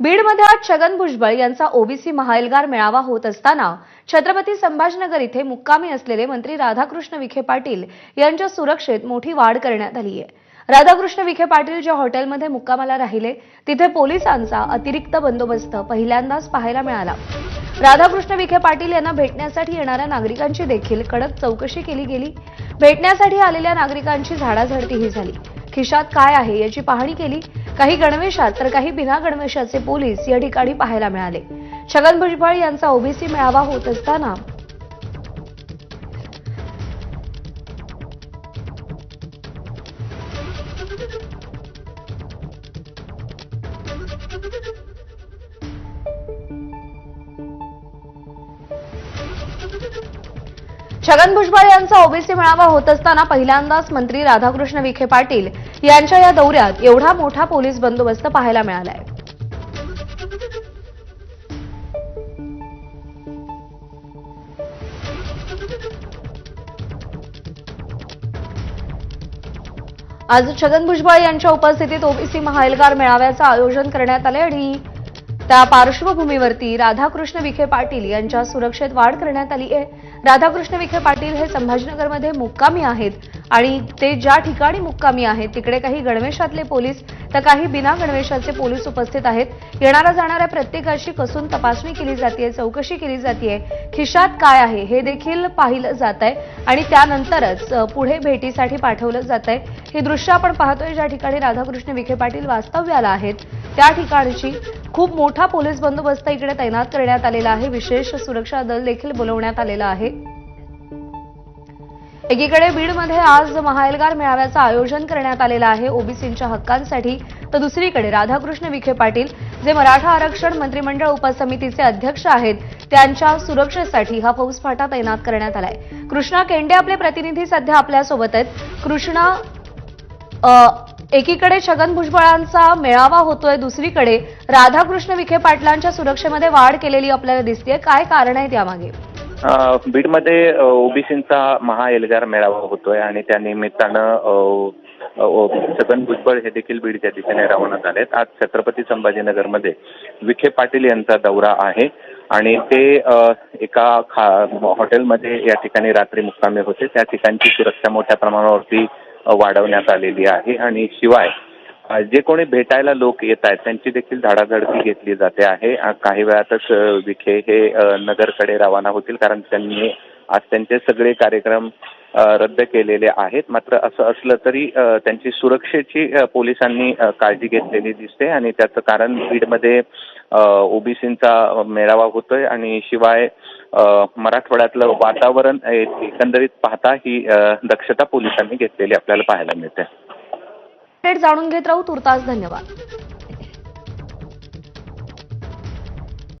बीडमध्ये आज छगन भुजबळ यांचा ओबीसी महाएल्गार मेळावा होत असताना छत्रपती संभाजीनगर इथे मुक्कामी असलेले मंत्री राधाकृष्ण विखे पाटील यांच्या सुरक्षेत मोठी वाढ करण्यात आली आहे. राधाकृष्ण विखे पाटील ज्या हॉटेलमध्ये मुक्कामाला राहिले तिथे पोलिसांचा अतिरिक्त बंदोबस्त पहिल्यांदाच पाहायला मिळाला. राधाकृष्ण विखे पाटील यांना भेटण्यासाठी येणाऱ्या नागरिकांची देखील कडक चौकशी केली गेली. भेटण्यासाठी आलेल्या नागरिकांची झाडाझडतीही झाली. खिशात काय आहे याची पाहणी केली. काही गणवेशात तर काही बिना गणवेशाचे पोलीस या ठिकाणी पाहायला मिळाले. छगन भुजबळ यांचा ओबीसी मेळावा होत असताना छगन भुजबळ यांचा ओबीसी मेळावा होत असताना पहिल्यांदाच मंत्री राधाकृष्ण विखे पाटील यांच्या या दौऱ्यात एवढा मोठा पोलीस बंदोबस्त पाहायला मिळालाय. आज छगन भुजबळ यांच्या उपस्थितीत ओबीसी महाएल्गार मेळाव्याचं आयोजन करण्यात आले आणि त्या पार्श्वभूमीवरती राधाकृष्ण विखे पाटील यांच्या सुरक्षेत वाढ करण्यात आली आहे. राधाकृष्ण विखे पाटील हे संभाजीनगरमध्ये मुक्कामी आहेत. आणि ते ज्या ठिकाणी मुक्कामी आहेत तिकडे काही गणवेशातले पोलीस तर काही बिना गणवेशाचे पोलीस उपस्थित आहेत. येणाऱ्या जाणाऱ्या प्रत्येकाची कसून तपासणी केली जाते चौकशी केली जाते खिशात काय आहे हे देखील पाहिलं जात आहे आणि त्यानंतरच पुढे भेटीसाठी पाठवलं जात आहे हे दृश्य आपण पाहतोय ज्या ठिकाणी राधाकृष्ण विखे पाटील वास्तव्याला आहेत. त्या ठिकाणची खूप मोठा पोलीस बंदोबस्त इकडे तैनात करण्यात आलेला आहे. विशेष सुरक्षा दल देखील बोलवण्यात आलेलं आहे. एकीकडे बीडमध्ये आज महाएलगार मेळाव्याचं आयोजन करण्यात आलेलं आहे ओबीसींच्या हक्कांसाठी तर दुसरीकडे राधाकृष्ण विखे पाटील जे मराठा आरक्षण मंत्रिमंडळ उपसमितीचे अध्यक्ष आहेत त्यांच्या सुरक्षेसाठी हा फौजफाटा तैनात करण्यात आलाय. कृष्णा केंडे आपले प्रतिनिधी सध्या आपल्यासोबत आहेत. कृष्णा एकीकडे छगन भुजबळांचा मेळावा होतोय दुसरीकडे राधाकृष्ण विखे पाटलांच्या सुरक्षेमध्ये वाढ केलेली आपल्याला दिसतेय. काय कारण आहे यामागे अ, बीडमध्ये ओबीसींचा ओबीसींचा महाएल्गार मेळावा होतोय आणि त्या निमित्तानं छगन भुजबळ हे देखील बीडच्या दिशेने रवाना झालेत. आज छत्रपती संभाजीनगरमध्ये विखे पाटील यांचा दौरा आहे आणि ते एका खा हॉटेलमध्ये या ठिकाणी रात्री मुक्कामी होते. त्या ठिकाणची सुरक्षा मोठ्या प्रमाणावरती वाढवण्यात आलेली आहे आणि शिवाय जे कोणी भेटायला लोक येत आहेत त्यांची देखील धाडाधडती घेतली जाते आहे. काही वेळातच विखे हे नगरकडे रवाना होतील कारण त्यांनी आज त्यांचे सगळे कार्यक्रम रद्द केलेले आहेत. मात्र असं असलं तरी त्यांची सुरक्षेची पोलिसांनी काळजी घेतलेली दिसते आणि त्याचं कारण बीडमध्ये ओबीसींचा मेळावा होतोय आणि शिवाय मराठवाड्यातलं वातावरण एकंदरीत पाहता ही दक्षता पोलिसांनी घेतलेली आपल्याला पाहायला मिळते. अपडेट जाणून घेत राहू तुर्तास धन्यवाद.